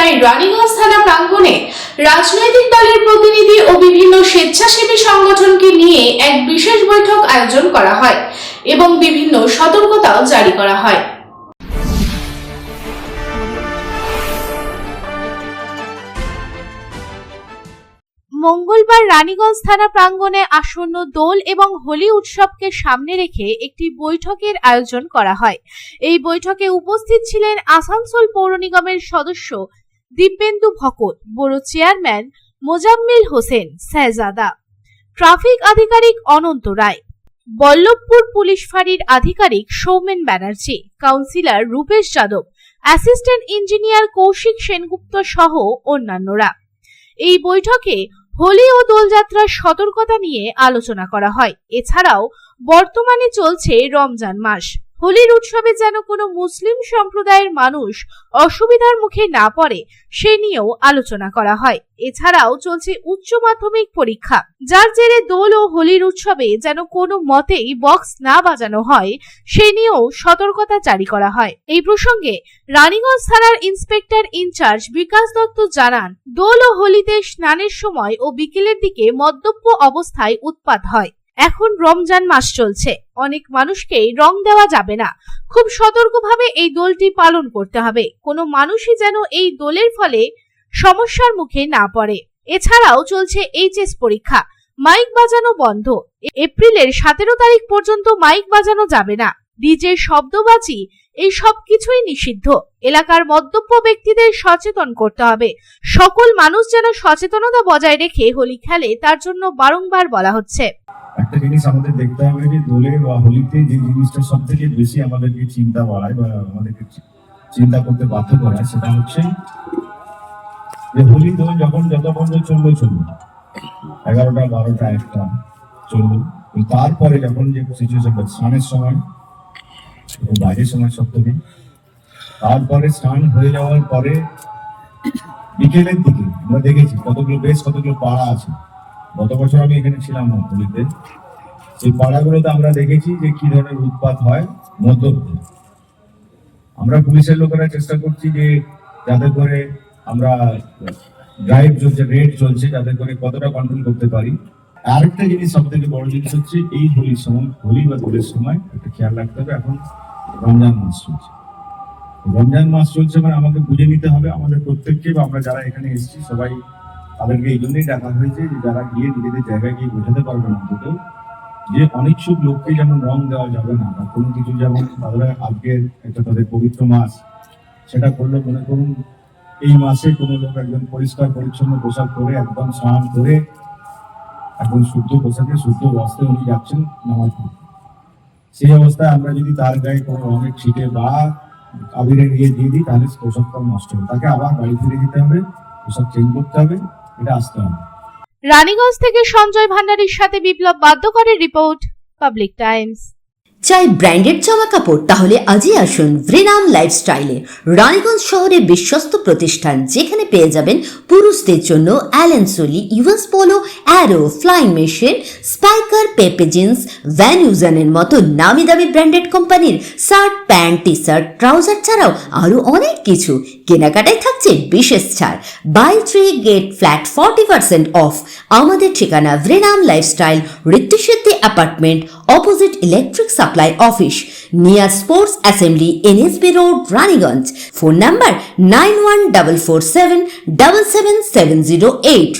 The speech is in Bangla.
তাই রানীগঞ্জ থানা প্রাঙ্গণে রাজনৈতিক দলের প্রতিনিধি ও বিভিন্ন স্বেচ্ছাসেবী সংগঠনকে নিয়ে এক বিশেষ বৈঠক আয়োজন করা হয় এবং বিভিন্ন সতর্কতাও জারি করা হয়। মঙ্গলবার রানীগঞ্জ থানা প্রাঙ্গণে আসন্ন দোল এবং হোলি উৎসবকে সামনে রেখে একটি বৈঠকের আয়োজন করা হয়। এই বৈঠকে উপস্থিত ছিলেন আসানসোল পৌর নিগমের সদস্য Dibyendu Bhakat, borough chairman Mozammil Hossain Shahzada traffic আধিকারিক অনন্ত রায়। বল্লভপুর পুলিশ ফাঁড়ির আধিকারিক Soumen Banerjee. Councillor Rupesh Yadav. Assistant engineer Koushik Sengupta সহ অন্যান্যরা। এই বৈঠকে হোলি ও দোলযাত্রার সতর্কতা নিয়ে আলোচনা করা হয়। এছাড়াও বর্তমানে চলছে রমজান মাস। হোলির উৎসবে যেন কোনো মুসলিম সম্প্রদায়ের মানুষ অসুবিধার মুখে না পড়ে, সে নিয়েও আলোচনা করা হয়। এছাড়াও চলছে উচ্চ মাধ্যমিক পরীক্ষা। যার জেরে দোল ও হোলির উৎসবে যেন কোনো মতেই বক্স না বাজানো হয়, সে নিয়েও সতর্কতা জারি করা হয়। এই প্রসঙ্গে রানীগঞ্জ থানার ইন্সপেক্টর ইনচার্জ বিকাশ দত্ত জানান, দোল ও হোলিতে স্নানের সময় ও বিকেলের দিকে মদ্যপ অবস্থায় উৎপাত হয়। এখন রমজান মাস চলছে। অনেক মানুষকেই রং দেওয়া যাবে না। খুব সতর্কভাবে এই দোলটি পালন করতে হবে। কোনো মানুষই যেন এই দোলের ফলে সমস্যার মুখে না পড়ে। এছাড়াও চলছে এইচএস পরীক্ষা। মাইক বাজানো বন্ধ। এপ্রিলের সতেরো তারিখ পর্যন্ত মাইক বাজানো যাবে না। ডিজে শব্দবাজি, এই সব কিছুই নিষিদ্ধ। এলাকার মদ্যপ ব্যক্তিদের সচেতন করতে হবে। সকল মানুষ যেন সচেতনতা বজায় রেখে হোলি খেলে তার জন্য বারংবার বলা হচ্ছে। একটা জিনিস আমাদের দেখতে হবে যে দোলে বা হোলিতে যে জিনিসটা সব থেকে বেশি আমাদেরকে চিন্তা বাড়ায় বা আমাদেরকে চিন্তা করতে বাধ্য করায়, সেটা হচ্ছে যে হোলি দোল যখন যত পর্যন্ত চলল চলল এগারোটা, বারোটা, একটা চলল তারপরে যখন যে সিচুয়েশনটা স্নানের সময় বাইরের সময় সব থেকে তারপরে স্নান হয়ে যাওয়ার পরে বিকেলের দিকে, আমরা দেখেছি কতগুলো বেশ কতগুলো পাড়া আছে। গত বছর আমি এখানে ছিলাম হোলিতে সেই পাড়াগুলোতে আমরা দেখেছি যে কি ধরনের উৎপাত হয় মধ্যে আমরা পুলিশের লোকেরা চেষ্টা করছি যে যাতে করে আমরা ড্রাইভ চলছে রেড চলছে, যাতে করে কতটা কন্ট্রোল করতে পারি। আরেকটা জিনিস সব থেকে বড় জিনিস হচ্ছে, এই হোলির সময়, হোলি বা দোলের সময় একটা খেয়াল রাখতে হবে, এখন রমজান মাস চলছে। রমজান মাস চলছে মানে আমাকে বুঝে নিতে হবে, আমাদের প্রত্যেককে বা আমরা যারা এখানে এসেছি সবাই তাদেরকে এই জন্যই ডাকা হয়েছে যে যারা গিয়ে নিজেদের জায়গায় গিয়ে বোঝাতে পারবেন অন্তত যে সব লোককে যেমন রং দেওয়া যাবে না বা কোনো কিছু যেমন তাদের আজকে একটা তাদের পবিত্র মাস, সেটা করলে, মনে করুন, এই মাসে কোনো লোক একদম পরিষ্কার, পরিচ্ছন্ন পোশাক পরে একদম স্নান করে একদম শুদ্ধ পোশাকে, শুদ্ধ বস্ত্রে উনি যাচ্ছেন নামাজ পড়তে। সেই অবস্থায় আমরা যদি তার গায়ে কোনো রঙের ছিটে বা আবিরে নিয়ে দিয়ে দিই, তাহলে পোশাকটা নষ্ট হবে। তাকে আবার বাড়ি ফিরে যেতে হবে, পোশাক চেঞ্জ করতে হবে। রানীগঞ্জ থেকে সঞ্জয় ভান্ডারীর সাথে বিপ্লব বাধ্য করে রিপোর্ট পাবলিক টাইমস। চাই ব্র্যান্ডেড জামা কাপড় তাহলে আজই আসুন ভ্রিনাম লাইফস্টাইলে। রানীগঞ্জ শহরে বিশ্বস্ত প্রতিষ্ঠান যেখানে পেয়ে যাবেন পুরুষদের জন্য Allen Solly US Polo, Arrow, Flying Machine, Spykar, Pepe Jeans, Van ইউজানের মতো নামি দামি ব্র্যান্ডেড কোম্পানির shirt, pant T shirt trouser ছাড়াও আরও অনেক কিছু। কেনাকাটায় থাকছে বিশেষ ছাড়। Buy three, get flat forty percent off. আমাদের ঠিকানা ভ্রিনাম lifestyle Ritusiddhi apartment, opposite electric supply office. Near sports assembly, NSB road, Raniganj. Phone number nine one double four seven double seven seven zero eight